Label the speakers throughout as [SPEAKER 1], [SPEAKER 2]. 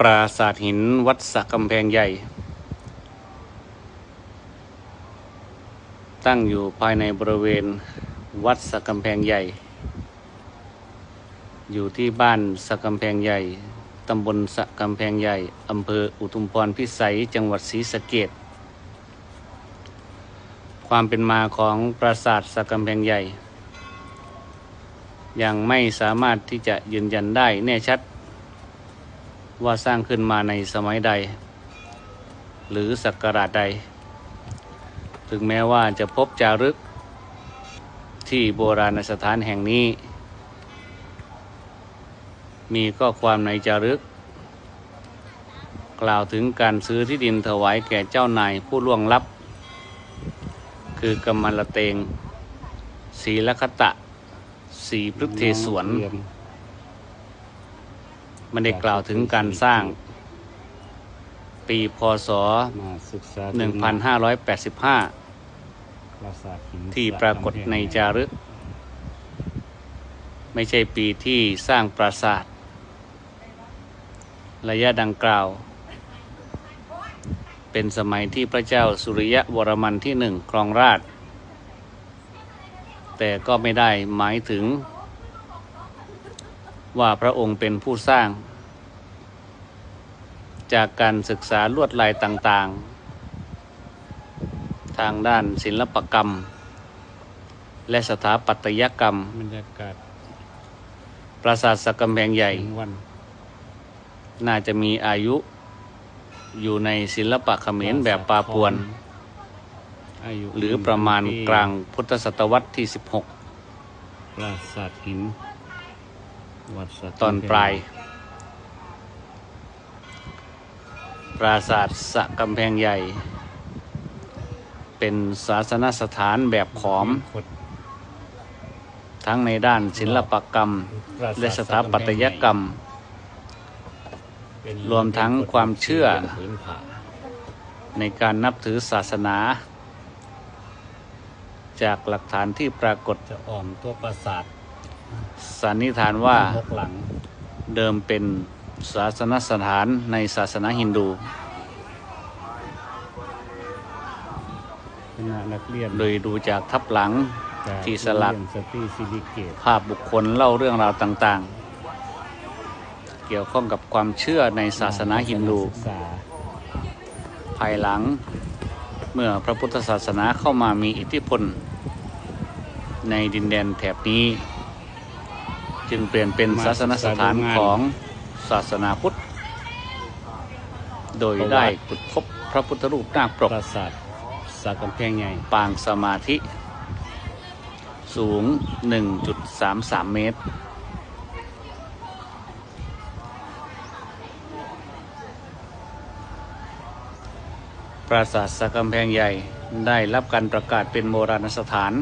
[SPEAKER 1] ปราสาทหินวัดสักกำแพงใหญ่ ตั้งอยู่ภายในบริเวณวัดสักกำแพงใหญ่ อยู่ที่บ้านสักกำแพงใหญ่ ตำบลสักกำแพงใหญ่อำเภออุทุมพรพิสัย จังหวัดศรีสะเกดความเป็นมาของปราสาทสักกำแพงใหญ่ ยังไม่สามารถที่จะยืนยันได้แน่ชัด ว่าสร้างขึ้นมาในสมัยใด หรือศักราชใด ถึงแม้ว่าจะพบจารึก ที่โบราณสถานแห่งนี้ มีข้อความในจารึก กล่าวถึงการซื้อที่ดินถวายแก่เจ้านายผู้ล่วงลับ คือกำมลเตงศีลคตะศีพฤกเทศวน
[SPEAKER 2] น
[SPEAKER 1] มันได้กล่าวถึงการสร้าง ปีพศ
[SPEAKER 2] มาศึกษา
[SPEAKER 1] 1585
[SPEAKER 2] ปราสาทหิน
[SPEAKER 1] ที่ปรากฏในจารึก ไม่ใช่ปีที่สร้างปราสาท ระยะดังกล่าว เป็นสมัยที่พระเจ้าสุริยะวรมันที่หนึ่งครองราช แต่ก็ไม่ได้หมายถึง ว่าพระองค์เป็นผู้สร้าง จากการศึกษาลวดลายต่างๆ ทางด้านศิลปกรรม และสถาปัตยกรรม
[SPEAKER 2] บรรยากาศ
[SPEAKER 1] ปราสาทสักกำแพงใหญ่
[SPEAKER 2] วัน
[SPEAKER 1] น่าจะมีอายุอยู่ในศิลปะเขมรแบบปาปวน หรือประมาณกลางพุทธศตวรรษที่
[SPEAKER 2] ปราสาทหิน
[SPEAKER 1] ตอนปลาย ปราสาทสักกำแพงใหญ่ เป็นศาสนสถานแบบขอม
[SPEAKER 2] ขด
[SPEAKER 1] ทั้งในด้านศิลปกรรม
[SPEAKER 2] ปราสาท
[SPEAKER 1] และสถาปัตยกรรม
[SPEAKER 2] เป็น
[SPEAKER 1] รวมทั้งความเชื่อ
[SPEAKER 2] เป็นพื้นผา
[SPEAKER 1] ในการนับถือศาสนาจากหลักฐานที่ปรากฏ
[SPEAKER 2] จะอ่อมตัวปราสาท
[SPEAKER 1] สันนิษฐานว่า
[SPEAKER 2] หกหลัง
[SPEAKER 1] เดิมเป็นศาสนสถานในศาสนาฮินดู
[SPEAKER 2] คณะนักเรียน
[SPEAKER 1] โดยดูจากทับหลัง
[SPEAKER 2] จาก
[SPEAKER 1] ที่สลัก
[SPEAKER 2] โรงเรียนสตรีซิลิเกต
[SPEAKER 1] ภาพบุคคลเล่าเรื่องราวต่างๆ เกี่ยวข้องกับความเชื่อในศาสนาฮินดู
[SPEAKER 2] ศึกษา
[SPEAKER 1] ภายหลังเมื่อพระพุทธศาสนาเข้ามามีอิทธิพล ในดินแดนแถบนี้ จึงเปลี่ยนเป็นศาสนสถานของศาสนาพุทธ โดยได้ขุดพบพระพุทธรูปนาคปร
[SPEAKER 2] ป
[SPEAKER 1] ก
[SPEAKER 2] ราสาทสักกำแพงใหญ่
[SPEAKER 1] ปางสมาธิ สูง 1.33 เมตร ปราสาทสักกำแพงใหญ่ได้รับการประกาศเป็นโบราณสถาน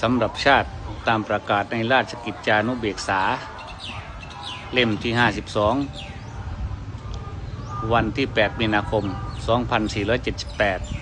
[SPEAKER 1] สำหรับชาติตามประกาศในราชกิจจานุเบกษา เล่มที่ 52 วันที่ 8 มีนาคม 2478